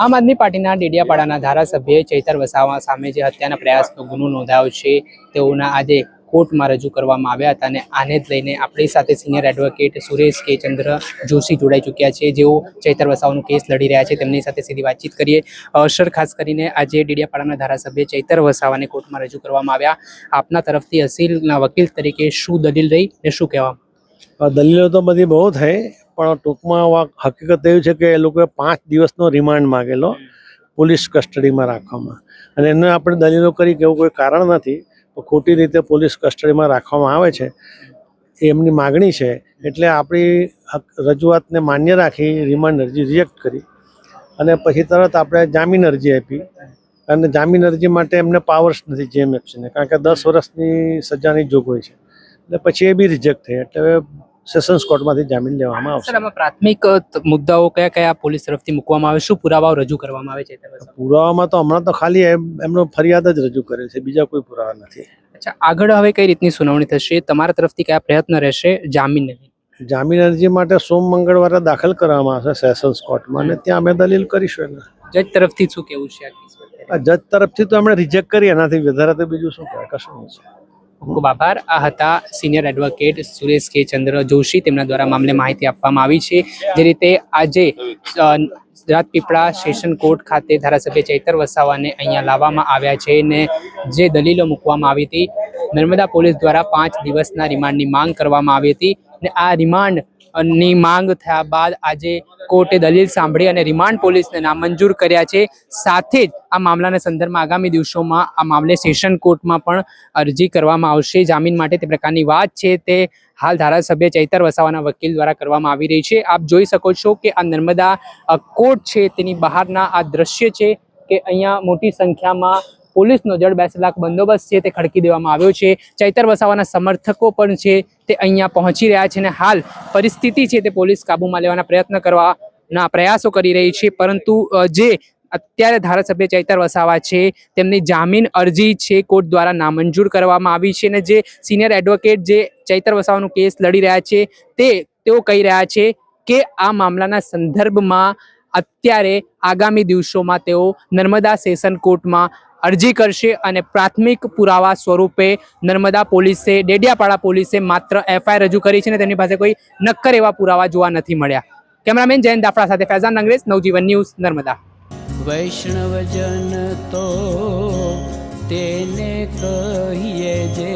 આમ આદમી પાર્ટીના ડેડિયાપાડાના ધારાસભ્ય ચૈતર વસાવા સામે જે હત્યાના પ્રયાસનો ગુનો નોંધાયો છે, તેઓના આજે કોર્ટમાં રજૂ કરવામાં આવ્યા હતા અને આને જ લઈને આપણી સાથે સિનિયર એડવોકેટ સુરેશ કે ચંદ્ર જોશી જોડાઈ ચૂક્યા છે. જેઓ ચૈતર વસાવાનો કેસ લડી રહ્યા છે, તેમની સાથે સીધી વાતચીત કરીએ. સર, ખાસ કરીને આજે ડેડિયાપાડાના ધારાસભ્ય ચૈતર વસાવાને કોર્ટમાં રજૂ કરવામાં આવ્યા. આપના તરફથી અસીલના વકીલ તરીકે શું દલીલ રહી ને શું કહેવા દલીલો તો બધી બહુ થઈ, પણ ટૂંકમાં હકીકત એવી છે કે એ લોકોએ પાંચ દિવસનો રિમાન્ડ માગેલો પોલીસ કસ્ટડીમાં રાખવામાં. અને એને આપણે દલીલો કરી કે એવું કોઈ કારણ નથી ખોટી રીતે પોલીસ કસ્ટડીમાં રાખવામાં આવે છે, એમની માગણી છે, એટલે આપણી રજૂઆતને માન્ય રાખી રિમાન્ડ અરજી રિજેક્ટ કરી. અને પછી તરત આપણે જામીન અરજી આપી. અને જામીન અરજી માટે એમને પાવર્સ નથી જેએમએફસીને કારણ કે દસ વર્ષની સજાની જોગવાઈ છે. એટલે પછી એ બી રિજેક્ટ થઈ. એટલે સેશન્સ કોર્ટમાંથી જામીન લેવામાં આવશે. સર આમાં પ્રાથમિક મુદ્દાઓ કયા કયા પોલીસ તરફથી મૂકવામાં આવે? શું પુરાવાઓ રજૂ કરવામાં આવે છે? પુરાવામાં તો હમણાં તો ખાલી એમ- એમનો ફરિયાદ જ રજૂ કરે છે. બીજા કોઈ પુરાવા નથી. અચ્છા આગળ હવે કઈ રીતની સુનાવણી થશે? તમારા તરફથી કયા પ્રયત્ન રહેશે? જામીન જામીન અરજી માટે સોમ મંગળવારે દાખલ કરવામાં આવશે સેશન્સ કોર્ટમાં અને ત્યાં અમે દલીલ કરીશું એને. જજ તરફથી શું કેવું છે જજ તરફથી તો એમણે રિજેક્ટ કરી. એનાથી વધારે તો બીજું શું કહેવાય? કશું નથી ખૂબ આભાર. આ હતા સિનિયર એડવોકેટ સુરેશ કે ચંદ્ર જોશી. તેમના દ્વારા મામલે માહિતી આપવામાં આવી છે. જે રીતે આજે રાજપીપળા સેશન કોર્ટ ખાતે ધારાસભ્ય ચૈતર વસાવાને અહીંયા લાવવામાં આવ્યા છે ને જે દલીલો મૂકવામાં આવી હતી. નર્મદા પોલીસ દ્વારા પાંચ દિવસના રિમાન્ડની માંગ કરવામાં આવી હતી ને આ રિમાન્ડ ની માંગ થયા બાદ આજે કોર્ટે દલીલ સાંભળી અને રિમાન્ડ પોલીસને નામંજૂર કર્યા છે. સાથે જ આ મામલાના સંદર્ભમાં આગામી દિવસોમાં આ મામલે સેશન કોર્ટમાં પણ અરજી કરવામાં આવશે. જામીન માટે તે પ્રકારની વાત છે તે હાલ ધારાસભ્ય ચૈતર વસાવાના વકીલ દ્વારા કરવામાં આવી રહી છે. આપ જોઈ શકો છો કે આ નર્મદા કોર્ટ છે. તેની બહારના આ દ્રશ્ય છે કે અહીંયા મોટી સંખ્યામાં પોલીસનો જડ બેસ બંદોબસ્ત છે તે ખડકી દેવામાં આવ્યો છે. ચૈતર વસાવાના સમર્થકો પણ છે તે અહીંયા પહોંચી રહ્યા છે અને હાલ પરિસ્થિતિ છે તે પોલીસ કાબૂમાં લેવાના પ્રયત્ન કરવાના પ્રયાસો કરી રહી છે. પરંતુ જે અત્યારે ધારાસભ્ય ચૈતર વસાવા છે, તેમની જામીન અરજી છે કોર્ટ દ્વારા નામંજૂર કરવામાં આવી છે અને જે સિનિયર એડવોકેટ જે ચૈતર વસાવાનો કેસ લડી રહ્યા છે તે તેઓ કહી રહ્યા છે કે આ મામલાના સંદર્ભમાં અત્યારે આગામી દિવસોમાં તેઓ નર્મદા સેશન કોર્ટમાં અરજી કરશે અને પ્રાથમિક પુરાવા સ્વરૂપે નર્મદા પોલીસે, ડેડિયાપાડા પોલીસે માત્ર એફઆઈઆર રજૂ કરી છે અને તેમની પાસે કોઈ નક્કર એવા પુરાવા જોવા નથી મળ્યા. કેમેરામેન જયંત દાફડા સાથે ફૈઝાન અંગ્રેજ, નવજીવન ન્યૂઝ, નર્મદા. વૈષ્ણવજન તો તેને કહીએ જે